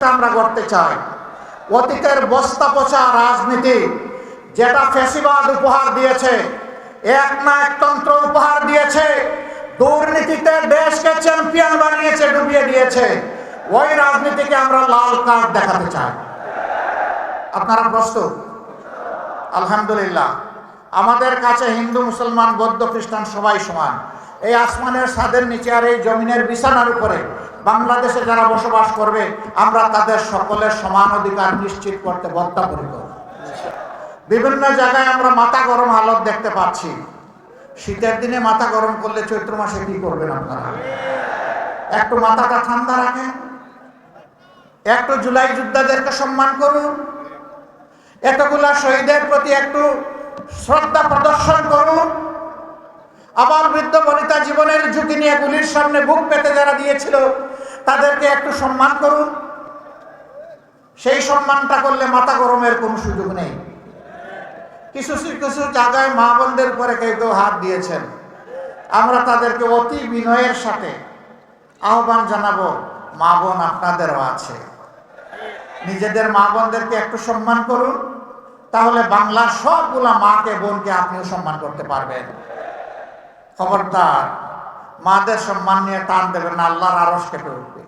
আমরা করতে চাই। অতীতের বস্তা পচা রাজনীতি, যেটা ফেসিবাদ উপহার দিয়েছে, এক না একতন্ত্র উপহার দিয়েছে, দুর্নীতিতে দেশকে চ্যাম্পিয়ন বানিয়েছে, ডুবিয়ে দিয়েছে। ওই রাজনীতিকে আমরা লাল কার্ড দেখাতে চাই। আপনারা প্রস্তুত? আলহামদুলিল্লাহ। আমাদের কাছে হিন্দু, মুসলমান, বৌদ্ধ, খ্রিস্টান সবাই সমান। এই আসমানের সাদের নিচে আর এই জমিনের বিছানার উপরে বাংলাদেশে যারা বসবাস করবে, আমরা তাদের সকলের সমান অধিকার নিশ্চিত করতে বদ্ধপরিকর। বিভিন্ন জায়গায় আমরা মাথা গরম হালত দেখতে পাচ্ছি। শীতের দিনে মাথা গরম করলে চৈত্র মাসে কি করবেন আপনারা? একটু মাথাটা ঠান্ডা রাখেন। একটু জুলাই যোদ্ধাদেরকে সম্মান করুন। এতগুলা শহীদের প্রতি একটু শ্রদ্ধা প্রদর্শন করুন। আবার বৃদ্ধ বনিতা জীবনের ঝুঁকি নিয়ে গুলির সামনে বুক পেতে যারা দিয়েছিল তাদেরকে একটু সম্মান করুন। সেই সম্মানটা করলে মাথা গরমের কোনো সুযোগ নেই। কিছু কিছু জায়গায় মা বোনদের উপরে কেউ হাত দিয়েছেন। আমরা তাদেরকে অতি বিনয়ের সাথে আহ্বান জানাব, মা বোন আপনাদেরও আছে। নিজেদের মা বোনদেরকে একটু সম্মান করুন, তাহলে বাংলার সবগুলা মাকে বোনকে আপনিও সম্মান করতে পারবেন। খবরদার। মাদের সম্মান নিয়ে টান দেবে না আল্লাহর আরস কেটে উঠবে।